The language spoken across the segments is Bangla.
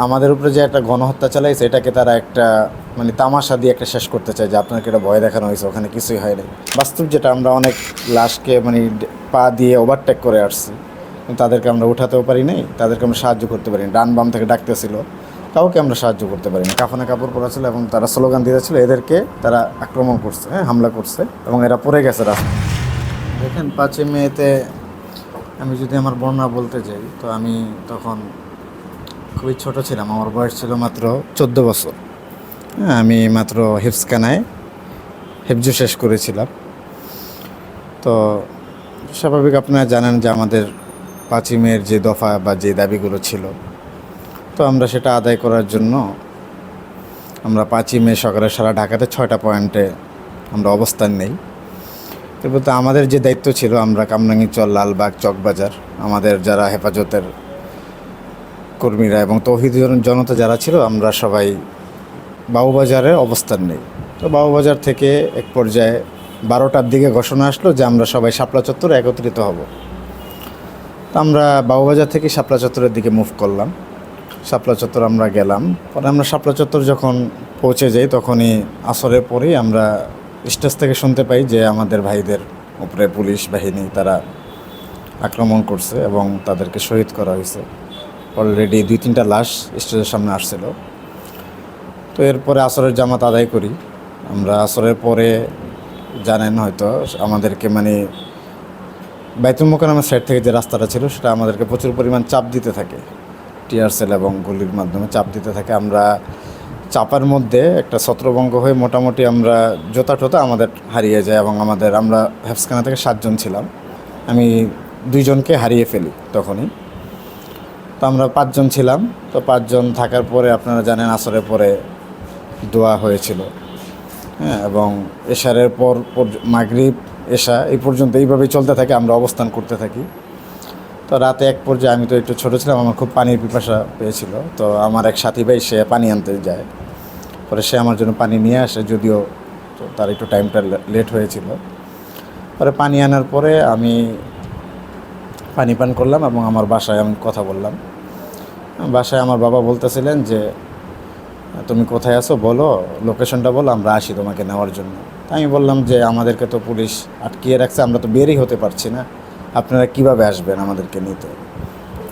আমাদের উপরে যে একটা গণহত্যা চালাইছে এটাকে তারা একটা মানে তামাশা দিয়ে একটা শেষ করতে চায় যে আপনাকে এটা ভয় দেখানো হয়েছে, ওখানে কিছুই হয় হয়নি বাস্তব যেটা, আমরা অনেক লাশকে মানে পা দিয়ে ওভারটেক করে আসছি। তাদেরকে আমরা উঠাতেও পারি নাই, তাদেরকে আমরা সাহায্য করতে পারি ডান বাম থেকে ডাকতেছিল, কাউকে আমরা সাহায্য করতে পারি না কাফনে কাপড় পরা ছিল এবং তারা স্লোগান দিয়েছিল এদেরকে তারা আক্রমণ করছে হ্যাঁ হামলা করছে এবং এরা পড়ে গেছে রাস্তা দেখেন, পাঁচই মেয়েতে আমি যদি আমার বর্ণনা বলতে যাই, তো আমি তখন খুবই ছোট ছিলাম, আমার বয়স ছিল মাত্র চোদ্দ বছর। হ্যাঁ আমি মাত্র হিফসখানায় হেফজু শেষ করেছিলাম। তো স্বাভাবিক আপনারা জানেন যে আমাদের পাঁচিমের যে দফা বা যে দাবিগুলো ছিল, তো আমরা সেটা আদায় করার জন্য আমরা পাঁচই মে সকালে সারা ঢাকাতে ছয়টা পয়েন্টে আমরা অবস্থান নেই। এরপর তো আমাদের যে দায়িত্ব ছিল, আমরা কামরাঙ্গীচর লালবাগ, চকবাজার, আমাদের যারা হেফাজতের কর্মীরা এবং তৌহিদ জনতা যারা ছিল, আমরা সবাই বাবুবাজারে অবস্থান নেই। তো বাবুবাজার থেকে এক পর্যায়ে বারোটার দিকে ঘোষণা আসলো যে আমরা সবাই শাপলা চত্বরে একত্রিত হব। তো আমরা বাবুবাজার থেকে শাপলা চত্বরের দিকে মুভ করলাম। শাপলা চত্বর আমরা গেলাম। পরে আমরা শাপলা চত্বর যখন পৌঁছে যাই, তখনই আসরের পরেই আমরা স্টেজ থেকে শুনতে পাই যে আমাদের ভাইদের উপরে পুলিশ বাহিনী তারা আক্রমণ করছে এবং তাদেরকে শহীদ করা হয়েছে। অলরেডি দুই, তিনটা লাশ স্টেজের সামনে আসছিল। তো এরপরে আসরের জামাত আদায় করি। আমরা আসরের পরে জানেন হয়তো আমাদেরকে মানে বাইতুল মোকারমের সাইড থেকে যে রাস্তাটা ছিল, সেটা আমাদেরকে প্রচুর পরিমাণ চাপ দিতে থাকে। টিয়ার সেল এবং গুলির মাধ্যমে চাপ দিতে থাকে। আমরা চাপার মধ্যে একটা ছত্রভঙ্গ হয়ে মোটামুটি আমরা জোতা টোতা আমাদের হারিয়ে যায় এবং আমাদের, আমরা হেফসখানা থেকে সাতজন ছিলাম। আমি দুইজনকে হারিয়ে ফেলি তখনই। তো আমরা পাঁচজন ছিলাম। তো পাঁচজন থাকার পরে আপনারা জানেন আসরের পরে দোয়া হয়েছিল। হ্যাঁ এবং এশারের পর মাগরিব, এশা এই পর্যন্ত এইভাবেই চলতে থাকে, আমরা অবস্থান করতে থাকি। তো রাতে এক পর্যায়ে আমি তো একটু ছোটো ছিলাম, আমার খুব পানির পিপাসা পেয়েছিল। তো আমার এক সাথী ভাই, সে পানি আনতে যায়। পরে সে আমার জন্য পানি নিয়ে আসে, যদিও তার একটু টাইমটা লেট হয়েছিল। পরে পানি আনার পরে আমি পানি পান করলাম এবং আমার বাসায় আমি কথা বললাম। বাসায় আমার বাবা বলতেছিলেন যে, তুমি কোথায় আছো? বলো লোকেশনটা বলো, আমরা আসি তোমাকে নেওয়ার জন্য। আমি বললাম যে, আমাদেরকে তো পুলিশ আটকিয়ে রাখছে, আমরা তো বেরই হতে পারছি না। আপনারা কীভাবে আসবেন আমাদেরকে নিতে?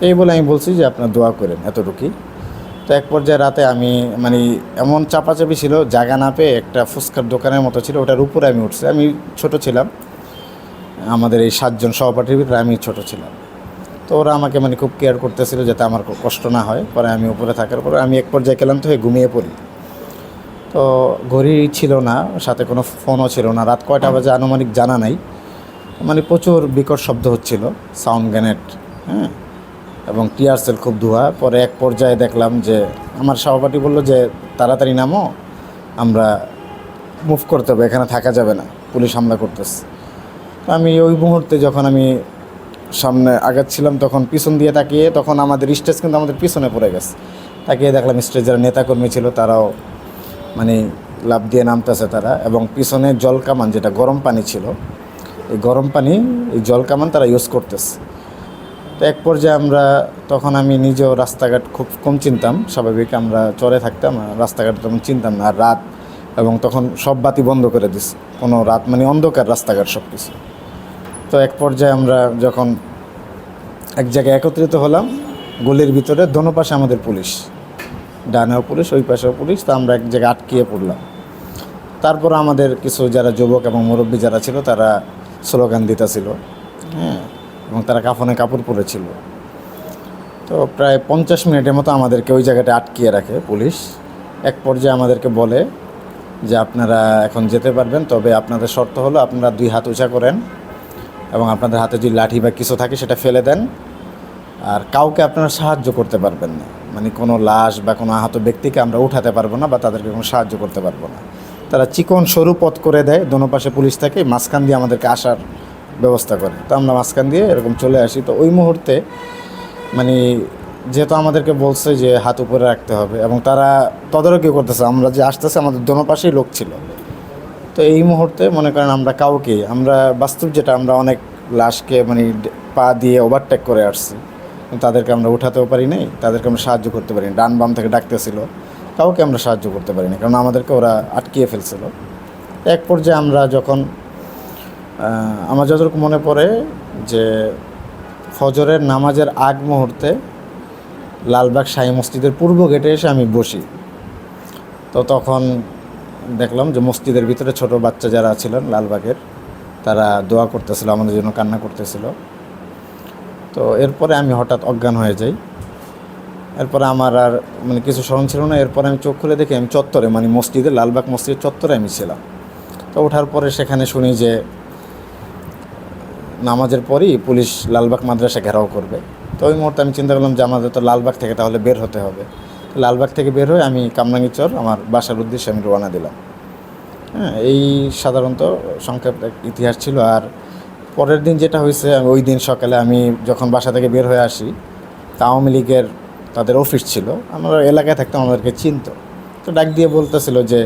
এই বলে আমি বলছি যে, আপনারা দোয়া করেন, এতটুকুই। তো এক পর্যায়ে রাতে আমি মানে এমন চাপাচাপি ছিল, জায়গা না পেয়ে একটা ফুচকার দোকানের মতো ছিল, ওটার উপরে আমি উঠছি। আমি ছোট ছিলাম। আমাদের এই সাতজন সহপাঠীর ভিতরে আমি ছোট ছিলাম। তো ওরা আমাকে মানে খুব কেয়ার করতেছিল যাতে আমার কষ্ট না হয়। পরে আমি উপরে থাকার পরে আমি এক পর্যায়ে ক্লান্ত হয়ে ঘুমিয়ে পড়ি। তো ঘড়ি ছিল না, সাথে কোনো ফোনও ছিল না। রাত কয়টা বাজে আনুমানিক জানা নাই। মানে প্রচুর বিকট শব্দ হচ্ছিল সাউন্ড গ্যানেট হ্যাঁ? এবং টিয়ার সেল খুব ধোয়া। পরে এক পর্যায়ে দেখলাম যে আমার সহপাঠী বলল যে, তাড়াতাড়ি নামো, আমরা মুভ করতে হবে, এখানে থাকা যাবে না। পুলিশ হামলা করতেছে। তো আমি ওই মুহূর্তে যখন আমি সামনে আগাচ্ছিলাম তখন পিছন দিয়ে তাকিয়ে, তখন আমাদের স্টেজ কিন্তু আমাদের পিছনে পড়ে গেছে। তাকিয়ে দেখলাম স্টেজ যারা নেতাকর্মী ছিল, তারাও মানে লাভ দিয়ে নামতেছে তারা এবং পিছনে জল কামান যেটা গরম পানি ছিল, এই গরম পানি, এই জল কামান তারা ইউজ করতেছে। তো এক পর্যায়ে আমরা, তখন আমি নিজেও রাস্তাঘাট খুব কম চিনতাম, স্বাভাবিক আমরা চরে থাকতাম রাস্তাঘাট তেমন চিনতাম না, আর রাত এবং তখন সব বাতি বন্ধ করে দিস কোনো রাত মানে অন্ধকার রাস্তাঘাট সব কিছু তো এক পর্যায়ে আমরা যখন এক জায়গায় একত্রিত হলাম, গলির ভিতরে দোনো পাশে আমাদের পুলিশ। ডানেও পুলিশ, ওই পাশেও পুলিশ, তো আমরা এক জায়গায় আটকিয়ে পড়লাম। তারপর আমাদের কিছু যারা যুবক এবং মুরব্বী যারা ছিল, তারা স্লোগান দিতেছিল হ্যাঁ এবং তারা কাফনে কাপড় পরেছিল। তো প্রায় পঞ্চাশ মিনিটের মতো আমাদেরকে ওই জায়গাটা আটকিয়ে রাখে পুলিশ। এক পর্যায়ে আমাদেরকে বলে যে, আপনারা এখন যেতে পারবেন, তবে আপনাদের শর্ত হলো আপনারা দুই হাত উঁচা করেন। এবং আপনাদের হাতে যদি লাঠি বা কিছু থাকে সেটা ফেলে দেন। আর কাউকে আপনারা সাহায্য করতে পারবেন না। মানে কোনো লাশ বা কোনো আহত ব্যক্তিকে আমরা উঠাতে পারব না বা তাদেরকে কোনো সাহায্য করতে পারব না। তারা চিকন সরু পথ করে দেয়, দোনো পাশে পুলিশ থাকে, মাঝখান দিয়ে আমাদেরকে আসার ব্যবস্থা করে। তো আমরা মাঝখান দিয়ে এরকম চলে আসি। তো ওই মুহূর্তে মানে যেহেতু আমাদেরকে বলছে যে হাত উপরে রাখতে হবে এবং তারা তদারকি করতেছে, আমরা যে আসতেছে আমাদের দোনো পাশেই লোক ছিল। তো এই মুহূর্তে মনে করেন আমরা কাউকে, আমরা বাস্তব যেটা, আমরা অনেক লাশকে মানে পা দিয়ে ওভারটেক করে আসছি। তাদেরকে আমরা উঠাতেও পারি নাই, তাদেরকে আমরা সাহায্য করতে পারি ডান বাম থেকে ডাকতেছিল, কাউকে আমরা সাহায্য করতে পারি না কারণ আমাদেরকে ওরা আটকিয়ে ফেলছিল। এক পর্যায়ে আমরা যখন আমার যতটুকু মনে পড়ে যে ফজরের নামাজের আগ মুহূর্তে লালবাগ শাহী মসজিদের পূর্ব গেটে এসে আমি বসি। তো তখন দেখলাম যে মসজিদের ভিতরে ছোট বাচ্চা যারা ছিলেন, লালবাগের, তারা দোয়া করতেছিল, আমাদের জন্য কান্না করতেছিল। তো এরপরে আমি হঠাৎ অজ্ঞান হয়ে যাই। এরপরে আমার আর মানে কিছু স্মরণ ছিল না। এরপরে আমি চোখ খুলে দেখি আমি চত্বরে মানে মসজিদে, লালবাগ মসজিদের চত্বরে আমি ছিলাম। তো ওঠার পরে সেখানে শুনি যে নামাজের পরই পুলিশ লালবাগ মাদ্রাসা ঘেরাও করবে। তো ওই মুহূর্তে আমি চিন্তা করলাম যে আমাদের তো লালবাগ থেকে তাহলে বের হতে হবে। লালবাগ থেকে বের হয়ে আমি কামরাঙ্গি চর আমার বাসার উদ্দেশ্যে আমি রওনা দিলাম। হ্যাঁ এই সাধারণত সংক্ষেপ ইতিহাস ছিল আর পরের দিন যেটা হয়েছে, ওই দিন সকালে আমি যখন বাসা থেকে বের হয়ে আসি, তা আওয়ামী লীগের তাদের অফিস ছিল। আমরা এলাকায় থাকতাম, আমাদেরকে চিনত। তো ডাক দিয়ে বলতেছিল যে,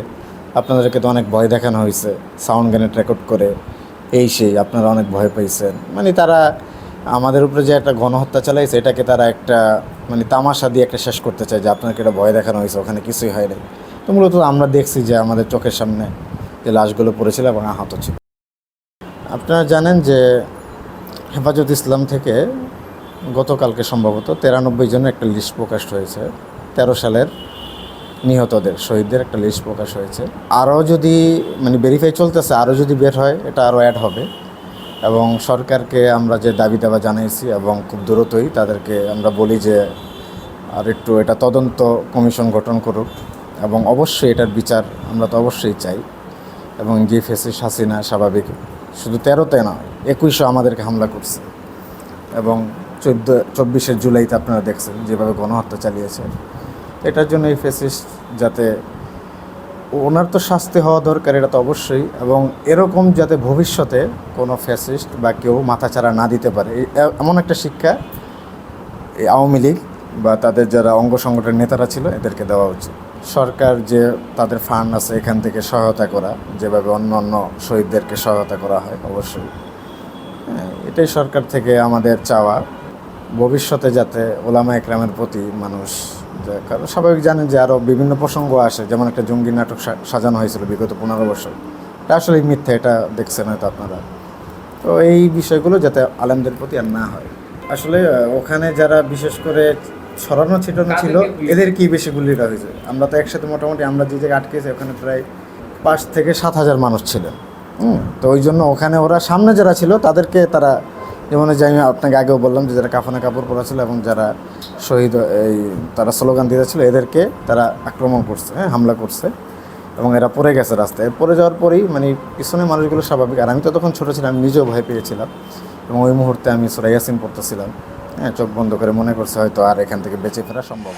আপনাদেরকে তো অনেক ভয় দেখানো হয়েছে, সাউন্ড গ্যানেট রেকর্ড করে, এই সেই, আপনারা অনেক ভয় পেয়েছেন মানে তারা আমাদের উপরে যে একটা গণহত্যা চালাইছে এটাকে তারা একটা মানে তামাশা দিয়ে একটা শেষ করতে চায় যে আপনাকে এটা ভয় দেখানো হয়েছে, ওখানে কিছুই হয় নাই। তো মূলত আমরা দেখছি যে আমাদের চোখের সামনে যে লাশগুলো পড়েছিল এবং আহত ছিল। আপনারা জানেন যে হেফাজত ইসলাম থেকে গতকালকে সম্ভবত তেরানব্বই জনের একটা লিস্ট প্রকাশ হয়েছে। তেরো সালের নিহতদের, শহীদদের একটা লিস্ট প্রকাশ হয়েছে। আরও যদি মানে ভেরিফাই চলতেছে, আরও যদি বের হয়, এটা আরও অ্যাড হবে। এবং সরকারকে আমরা যে দাবি দাবা জানিয়েছি এবং খুব দ্রুতই তাদেরকে আমরা বলি যে, আর একটু এটা তদন্ত কমিশন গঠন করুক এবং অবশ্যই এটার বিচার আমরা তো অবশ্যই চাই এবং যে ফেসিস হাসিনা স্বাভাবিক। শুধু তেরোতে নয় একুশে আমাদেরকে হামলা করছে এবং চোদ্দ, চব্বিশে জুলাইতে আপনারা দেখছেন যেভাবে গণহত্যা চালিয়েছে। এটার জন্য এই ফেসিস্ট যাতে ওনার তো শাস্তি হওয়া দরকার, এটা তো অবশ্যই। এবং এরকম যাতে ভবিষ্যতে কোনো ফ্যাসিস্ট বা কেউ মাথাচাড়া না দিতে পারে এমন একটা শিক্ষা এই আওয়ামী লীগ বা তাদের যারা অঙ্গ সংগঠনের নেতারা ছিল, এদেরকে দেওয়া উচিত। সরকার যে তাদের ফান্ড আছে এখান থেকে সহায়তা করা, যেভাবে অন্য অন্য শহীদদেরকে সহায়তা করা হয়, অবশ্যই। এটাই সরকার থেকে আমাদের চাওয়া। ভবিষ্যতে যাতে ওলামা একরামের প্রতি মানুষ যে- কারণ স্বাভাবিক জানেন যে আরও বিভিন্ন প্রসঙ্গ আসে যেমন একটা জঙ্গি নাটক সাজানো হয়েছিল বিগত পনেরো বছর। এটা আসলে মিথ্যা এটা দেখছেন হয়তো আপনারা। তো এই বিষয়গুলো যাতে আলেমদের প্রতি আর না হয়। আসলে ওখানে যারা বিশেষ করে ছড়ানো ছিটানো ছিল এদের কি বেশি গুলিটা হয়েছে? আমরা তো একসাথে মোটামুটি আমরা যে জায়গায় আটকেছি ওখানে প্রায় পাঁচ থেকে সাত হাজার মানুষ ছিলেন। হুম তো ওই জন্য ওখানে ওরা সামনে যারা ছিল তাদেরকে তারা যেমন যে আমি আপনাকে আগেও বললাম যে যারা কাফনে কাপড় পরা ছিল এবং যারা শহীদ, এই তারা স্লোগান দিতেছিল এদেরকে তারা আক্রমণ করছে হ্যাঁ হামলা করছে এবং এরা পড়ে গেছে রাস্তায় পড়ে যাওয়ার পরেই মানে পিছনে মানুষগুলো স্বাভাবিক আর আমি তো তখন ছোটো ছিলাম, আমি নিজেও ভয় পেয়েছিলাম এবং ওই মুহূর্তে আমি সুরাইয়াসিন পড়তেছিলাম হ্যাঁ চোখ বন্ধ করে মনে করছে হয়তো আর এখান থেকে বেঁচে ফেরা সম্ভব।